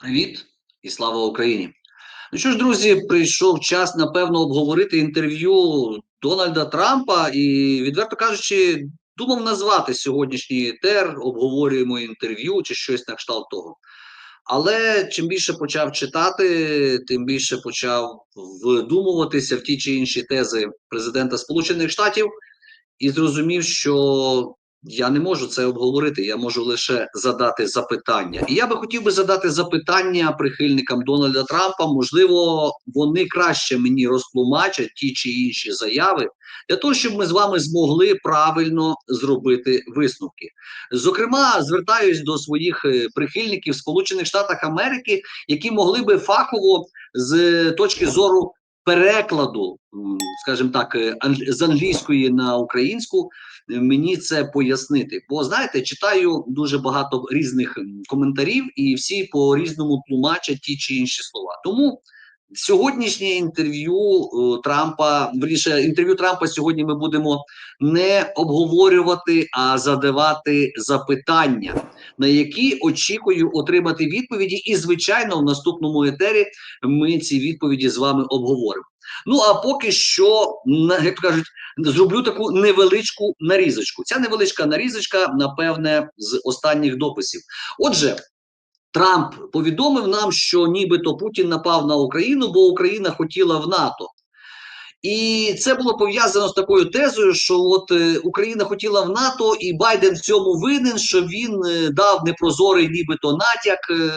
Привіт і слава Україні! Ну що ж, друзі, прийшов час напевно обговорити інтерв'ю Дональда Трампа і, відверто кажучи, думав назвати сьогоднішній етер, обговорюємо інтерв'ю чи щось на кшталт того. Але чим більше почав читати, тим більше почав вдумуватися в ті чи інші тези президента Сполучених Штатів і зрозумів, що я не можу це обговорити, я можу лише задати запитання. І я би хотів би задати запитання прихильникам Дональда Трампа. Можливо, вони краще мені розтлумачать ті чи інші заяви для того, щоб ми з вами змогли правильно зробити висновки. Зокрема, звертаюсь до своїх е, прихильників Сполучених Штатів Америки, які могли би фахово з точки зору перекладу, скажімо так, е, з англійської на українську е, мені це пояснити. Бо знаєте, читаю дуже багато різних коментарів, і всі по різному тлумачать ті чи інші слова. Тому Сьогоднішнє інтерв'ю е, Трампа верніше, інтерв'ю Трампа сьогодні ми будемо не обговорювати, а задавати запитання, на які очікую отримати відповіді. І, звичайно, в наступному етері ми ці відповіді з вами обговоримо. Ну а поки що, як кажуть, зроблю таку невеличку нарізочку. Ця невеличка нарізочка, напевне, з останніх дописів. Отже. Трамп повідомив нам, що нібито Путін напав на Україну, бо Україна хотіла в НАТО. І це було пов'язано з такою тезою, що от е, Україна хотіла в НАТО, і Байден в цьому винен, що він е, дав непрозорий, нібито натяк е,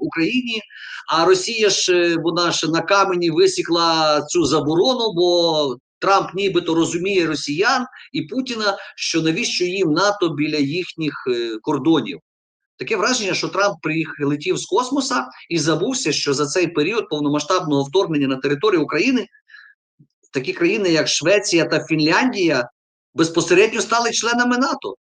Україні. А Росія ж вона ж на камені висікла цю заборону, бо Трамп нібито розуміє росіян і Путіна, що навіщо їм НАТО біля їхніх кордонів. Таке враження, що Трамп прилетів з космоса і забувся, що за цей період повномасштабного вторгнення на територію України такі країни, як Швеція та Фінляндія, безпосередньо стали членами НАТО.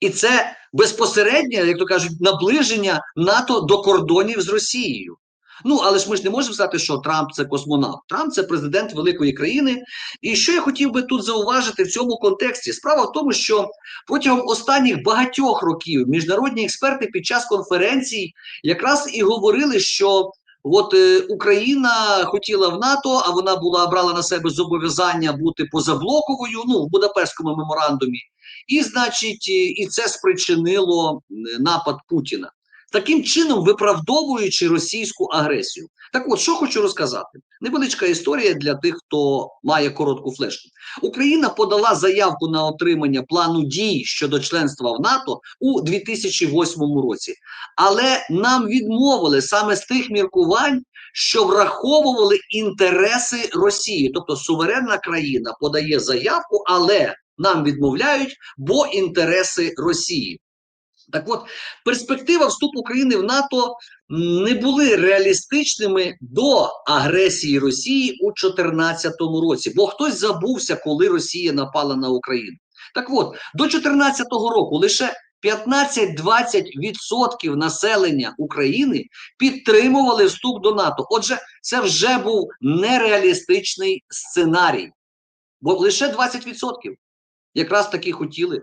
І це безпосереднє, як то кажуть, наближення НАТО до кордонів з Росією. Ну, але ж ми ж не можемо сказати, що Трамп це космонавт. Трамп це президент великої країни. І що я хотів би тут зауважити в цьому контексті? Справа в тому, що протягом останніх багатьох років міжнародні експерти під час конференцій якраз і говорили, що от е, Україна хотіла в НАТО, а вона була брала на себе зобов'язання бути позаблоковою, ну в Будапештському меморандумі, і значить, і це спричинило напад Путіна таким чином виправдовуючи російську агресію. Так, от що хочу розказати, невеличка історія для тих, хто має коротку флешку. Україна подала заявку на отримання плану дій щодо членства в НАТО у 2008 році, але нам відмовили саме з тих міркувань. Що враховували інтереси Росії, тобто суверенна країна подає заявку, але нам відмовляють, бо інтереси Росії. Так от, перспектива вступу України в НАТО не були реалістичними до агресії Росії у 2014 році, бо хтось забувся, коли Росія напала на Україну. Так от, до 2014 року лише 15-20% населення України підтримували вступ до НАТО. Отже, це вже був нереалістичний сценарій, бо лише 20% якраз таки хотіли.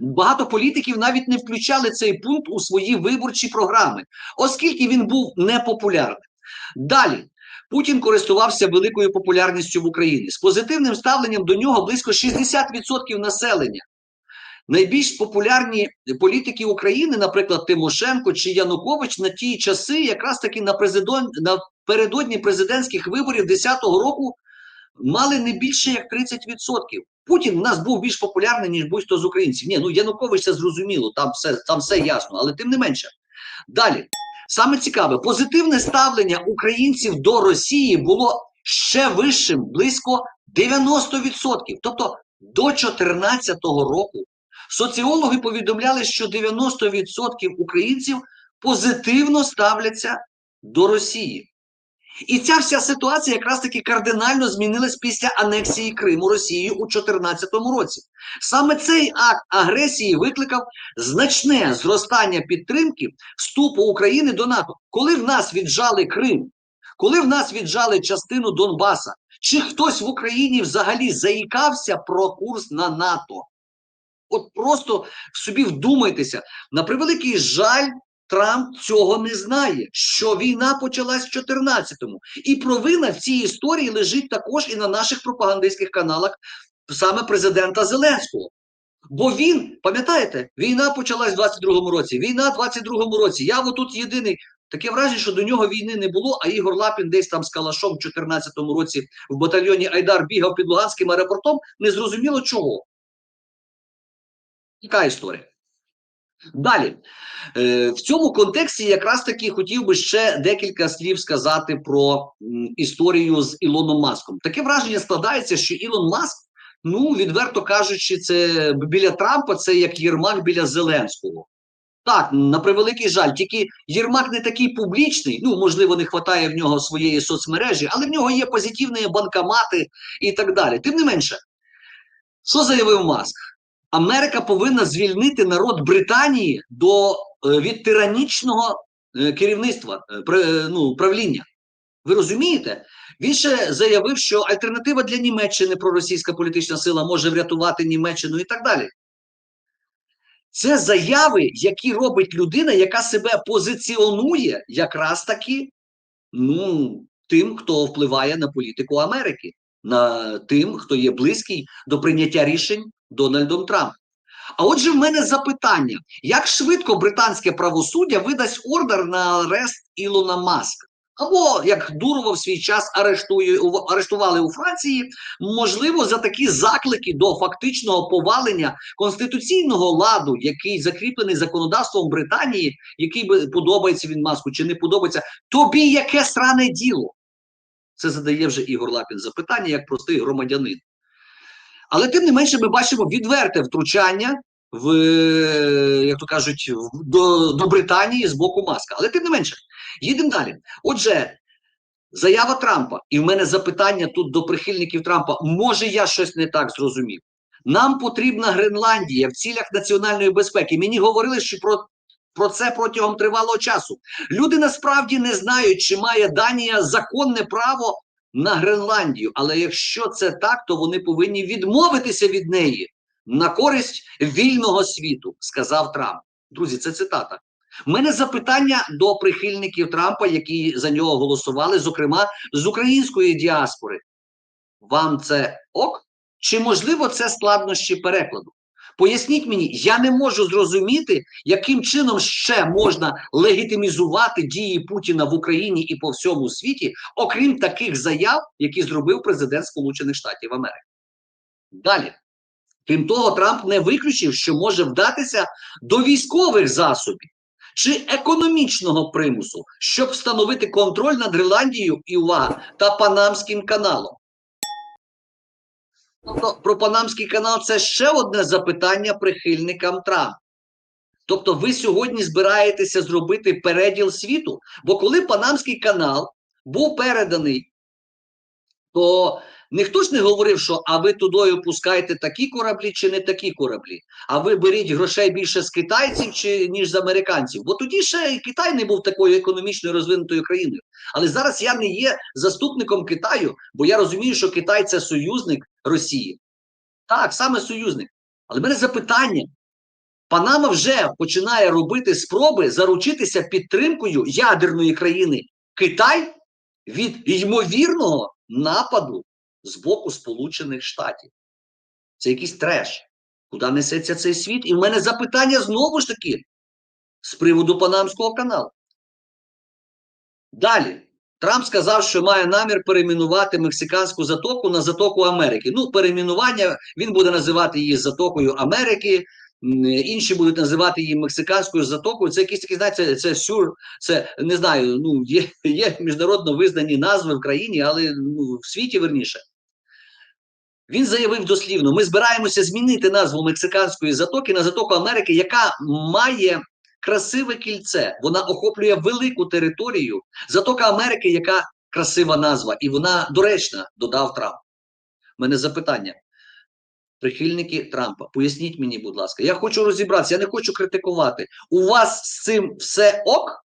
Багато політиків навіть не включали цей пункт у свої виборчі програми, оскільки він був непопулярним. Далі Путін користувався великою популярністю в Україні з позитивним ставленням до нього близько 60% населення. Найбільш популярні політики України, наприклад, Тимошенко чи Янукович, на ті часи, якраз таки напередодні президентських виборів 2010 року, мали не більше як 30%. Путін в нас був більш популярний, ніж будь-хто з українців. Ні, ну Янукович це зрозуміло, там все там все ясно, але тим не менше. Далі, саме цікаве, позитивне ставлення українців до Росії було ще вищим, близько 90%. Тобто до 2014 року соціологи повідомляли, що 90% українців позитивно ставляться до Росії. І ця вся ситуація якраз таки кардинально змінилась після анексії Криму Росією у 2014 році. Саме цей акт агресії викликав значне зростання підтримки вступу України до НАТО. Коли в нас віджали Крим, коли в нас віджали частину Донбаса, чи хтось в Україні взагалі заїкався про курс на НАТО? От просто собі вдумайтеся, на превеликий жаль, Трамп цього не знає, що війна почалась в 14-му. І провина в цій історії лежить також і на наших пропагандистських каналах саме президента Зеленського. Бо він, пам'ятаєте, війна почалась в 22-му році, війна в 22-му році. Я отут єдиний. Таке враження, що до нього війни не було, а Ігор Лапін десь там з Калашом в 14-му році в батальйоні Айдар бігав під Луганським аеропортом, незрозуміло чого. Яка історія? Далі. Е, в цьому контексті якраз таки хотів би ще декілька слів сказати про історію з Ілоном Маском. Таке враження складається, що Ілон Маск, ну, відверто кажучи, це біля Трампа це як Єрмак біля Зеленського. Так, на превеликий жаль, тільки Єрмак не такий публічний, ну, можливо, не вистачає в нього своєї соцмережі, але в нього є позитивні банкомати і так далі. Тим не менше, що заявив Маск? Америка повинна звільнити народ Британії до е, від тиранічного е, керівництва е, ну, правління. Ви розумієте? Він ще заявив, що альтернатива для Німеччини проросійська політична сила може врятувати Німеччину і так далі. Це заяви, які робить людина, яка себе позиціонує якраз таки ну, тим, хто впливає на політику Америки, на тим, хто є близький до прийняття рішень Дональдом Трампом. А отже, в мене запитання: як швидко британське правосуддя видасть ордер на арест Ілона Маска? Або як Дурова в свій час арештує, арештували у Франції, можливо, за такі заклики до фактичного повалення конституційного ладу, який закріплений законодавством Британії, який би подобається він маску чи не подобається, тобі яке сране діло? Це задає вже Ігор Лапін запитання як простий громадянин. Але тим не менше, ми бачимо відверте втручання в, як то кажуть, до, до Британії з боку Маска. Але тим не менше, їдемо далі. Отже, заява Трампа, і в мене запитання тут до прихильників Трампа: може я щось не так зрозумів? Нам потрібна Гренландія в цілях національної безпеки. Мені говорили, що про, про це протягом тривалого часу. Люди насправді не знають, чи має Данія законне право на Гренландію. Але якщо це так, то вони повинні відмовитися від неї на користь вільного світу, сказав Трамп. Друзі, це цитата. У мене запитання до прихильників Трампа, які за нього голосували, зокрема з української діаспори. Вам це ок? Чи можливо це складнощі перекладу? Поясніть мені, я не можу зрозуміти, яким чином ще можна легітимізувати дії Путіна в Україні і по всьому світі, окрім таких заяв, які зробив президент Сполучених Штатів Америки. Далі. Крім того, Трамп не виключив, що може вдатися до військових засобів чи економічного примусу, щоб встановити контроль над Гренландією і увага та Панамським каналом. Тобто про Панамський канал це ще одне запитання прихильникам Трампа. Тобто, ви сьогодні збираєтеся зробити переділ світу, бо коли Панамський канал був переданий, то ніхто ж не говорив, що а ви туди пускаєте такі кораблі чи не такі кораблі, а ви беріть грошей більше з китайців чи ніж з американців. Бо тоді ще Китай не був такою економічно розвинутою країною. Але зараз я не є заступником Китаю, бо я розумію, що Китай це союзник Росії. Так, саме союзник. Але в мене запитання. Панама вже починає робити спроби заручитися підтримкою ядерної країни Китай від ймовірного нападу з боку Сполучених Штатів. Це якийсь треш. Куди несеться цей світ? І в мене запитання знову ж таки з приводу Панамського каналу. Далі. Трамп сказав, що має намір перейменувати мексиканську затоку на затоку Америки. Ну, перейменування він буде називати її затокою Америки. Інші будуть називати її мексиканською затокою. Це якісь такі, знаєте, це сюр, це не знаю. Ну є, є міжнародно визнані назви в країні, але ну, в світі верніше. Він заявив дослівно: ми збираємося змінити назву мексиканської затоки на затоку Америки, яка має красиве кільце. Вона охоплює велику територію. Затока Америки, яка красива назва, і вона доречна, додав Трамп. У мене запитання. Прихильники Трампа, поясніть мені, будь ласка, я хочу розібратися, я не хочу критикувати. У вас з цим все ок?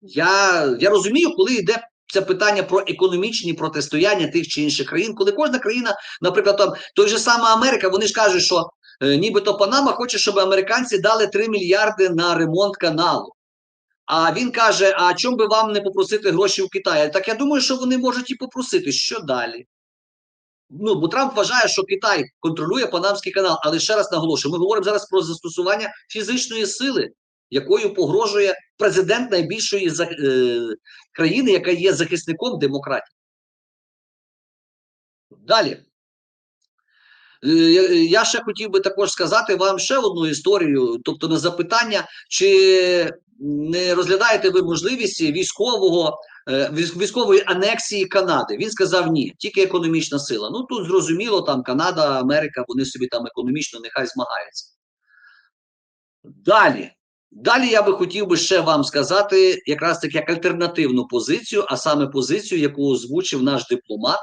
Я, я розумію, коли йде це питання про економічні протистояння тих чи інших країн, коли кожна країна, наприклад, там той же саме Америка, вони ж кажуть, що нібито Панама хоче, щоб американці дали 3 мільярди на ремонт каналу. А він каже: А чому би вам не попросити гроші у Китаї? Так я думаю, що вони можуть і попросити. Що далі? Ну, бо Трамп вважає, що Китай контролює Панамський канал. Але ще раз наголошую: ми говоримо зараз про застосування фізичної сили, якою погрожує президент найбільшої е, країни, яка є захисником демократії. Далі. Е, Я ще хотів би також сказати вам ще одну історію, тобто на запитання, чи не розглядаєте ви можливість військового е, військової анексії Канади? Він сказав ні, тільки економічна сила. Ну тут зрозуміло, там Канада, Америка, вони собі там економічно нехай змагаються. Далі. Далі я би хотів би ще вам сказати якраз таки як альтернативну позицію, а саме позицію, яку озвучив наш дипломат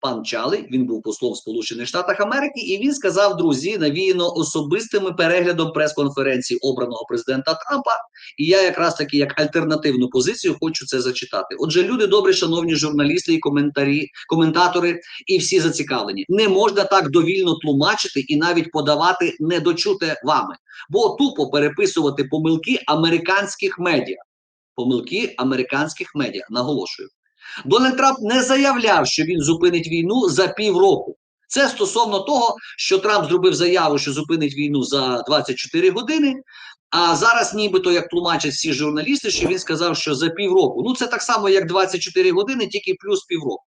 пан Чалий. Він був послом Сполучених Штатах Америки, і він сказав, друзі, навіяно особистим переглядом прес-конференції обраного президента Трампа. І я якраз таки як альтернативну позицію хочу це зачитати. Отже, люди добрі, шановні журналісти і коментарі, коментатори, і всі зацікавлені. Не можна так довільно тлумачити і навіть подавати недочуте вами, бо тупо переписувати помилки американських медіа. Помилки американських медіа, наголошую. Дональд Трамп не заявляв, що він зупинить війну за півроку. Це стосовно того, що Трамп зробив заяву, що зупинить війну за 24 години. А зараз, нібито як тлумачать всі журналісти, що він сказав, що за півроку. Ну це так само, як 24 години, тільки плюс півроку.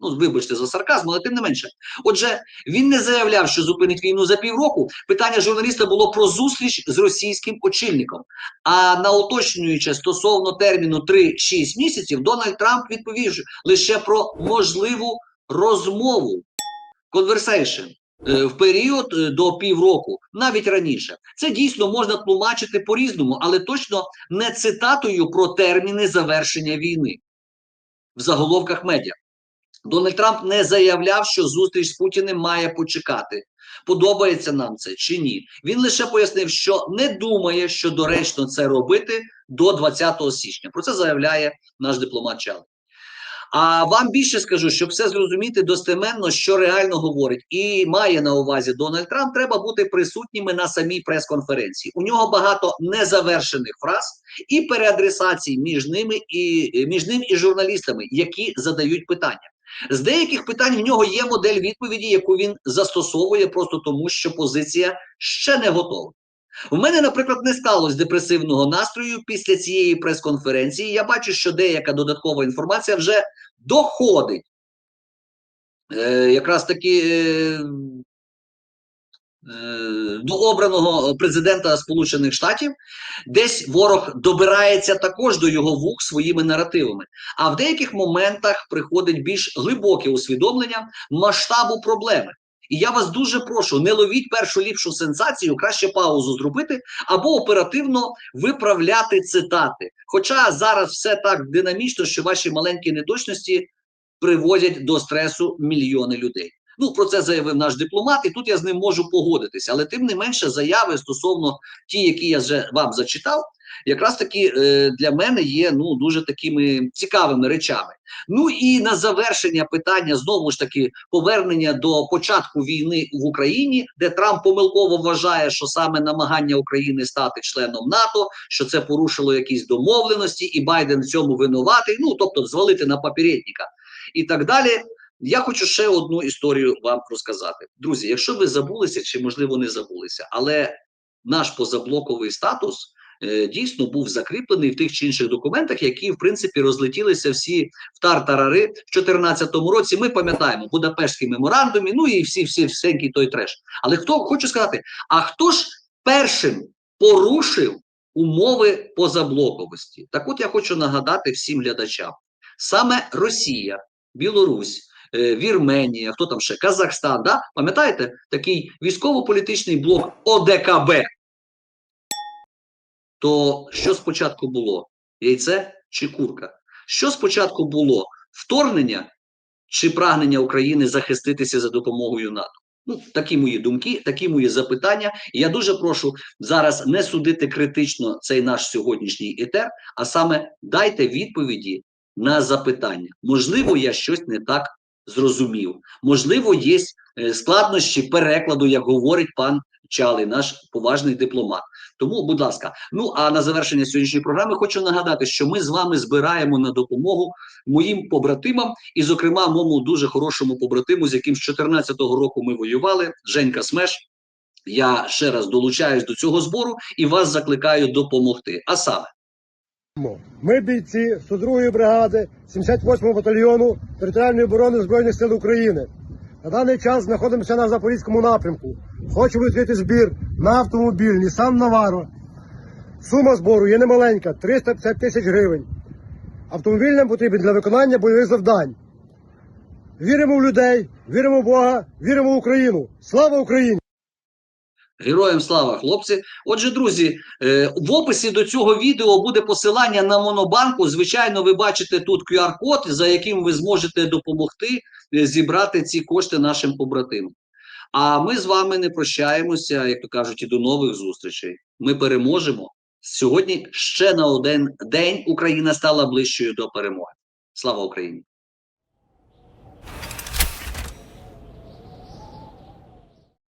Ну, вибачте за сарказм, але тим не менше. Отже, він не заявляв, що зупинить війну за півроку. Питання журналіста було про зустріч з російським очільником. А на уточнюючи стосовно терміну 3-6 місяців, Дональд Трамп відповів лише про можливу розмову е, в період е, до півроку, навіть раніше. Це дійсно можна тлумачити по-різному, але точно не цитатою про терміни завершення війни в заголовках медіа. Дональд Трамп не заявляв, що зустріч з Путіним має почекати. Подобається нам це чи ні? Він лише пояснив, що не думає, що доречно це робити до 20 січня. Про це заявляє наш дипломат Чал. А вам більше скажу, щоб все зрозуміти достеменно, що реально говорить, і має на увазі Дональд Трамп, треба бути присутніми на самій прес-конференції. У нього багато незавершених фраз і переадресацій між ними і між ним і журналістами, які задають питання. З деяких питань в нього є модель відповіді, яку він застосовує просто тому, що позиція ще не готова. У мене, наприклад, не сталося депресивного настрою після цієї прес-конференції. Я бачу, що деяка додаткова інформація вже доходить. Е, якраз таки е, до обраного президента Сполучених Штатів, десь ворог добирається також до його вух своїми наративами. А в деяких моментах приходить більш глибоке усвідомлення масштабу проблеми. І я вас дуже прошу, не ловіть першу ліпшу сенсацію, краще паузу зробити або оперативно виправляти цитати. Хоча зараз все так динамічно, що ваші маленькі неточності приводять до стресу мільйони людей. Ну про це заявив наш дипломат, і тут я з ним можу погодитися. Але тим не менше, заяви стосовно ті, які я вже вам зачитав, якраз таки е, для мене є ну дуже такими цікавими речами. Ну і на завершення питання знову ж таки повернення до початку війни в Україні, де Трамп помилково вважає, що саме намагання України стати членом НАТО, що це порушило якісь домовленості, і Байден в цьому винуватий. Ну тобто звалити на попередника і так далі. Я хочу ще одну історію вам розказати. Друзі, якщо ви забулися, чи можливо не забулися, але наш позаблоковий статус е, дійсно був закріплений в тих чи інших документах, які в принципі розлетілися всі в тартарари в 2014 році. Ми пам'ятаємо Будапештський меморандумі, ну і всі, всі всенький той треш. Але хто хочу сказати, а хто ж першим порушив умови позаблоковості? Так, от я хочу нагадати всім глядачам: саме Росія, Білорусь. Е, Вірменія, хто там ще Казахстан, да? пам'ятаєте такий військово-політичний блок ОДКБ? То що спочатку було? Яйце чи курка? Що спочатку було? Вторгнення чи прагнення України захиститися за допомогою НАТО? Ну, такі мої думки, такі мої запитання. Я дуже прошу зараз не судити критично цей наш сьогоднішній етер, а саме дайте відповіді на запитання. Можливо, я щось не так зрозумів. Можливо, є е, складнощі перекладу, як говорить пан Чалий, наш поважний дипломат. Тому, будь ласка, ну а на завершення сьогоднішньої програми хочу нагадати, що ми з вами збираємо на допомогу моїм побратимам, і, зокрема, моєму дуже хорошому побратиму, з яким з 14-го року ми воювали, Женька Смеш. Я ще раз долучаюсь до цього збору і вас закликаю допомогти. А саме. Ми бійці 102-ї бригади 78-го батальйону територіальної оборони Збройних сил України. На даний час знаходимося на Запорізькому напрямку. Хочемо відкрити збір на автомобіль Nissan Navaro. Сума збору є немаленька 350 тисяч гривень. Автомобіль нам потрібен для виконання бойових завдань. Віримо в людей, віримо в Бога, віримо в Україну. Слава Україні! Героям слава, хлопці. Отже, друзі, е, в описі до цього відео буде посилання на Монобанку. Звичайно, ви бачите тут QR-код, за яким ви зможете допомогти е, зібрати ці кошти нашим побратимам. А ми з вами не прощаємося, як то кажуть, і до нових зустрічей. Ми переможемо. Сьогодні ще на один день Україна стала ближчою до перемоги. Слава Україні!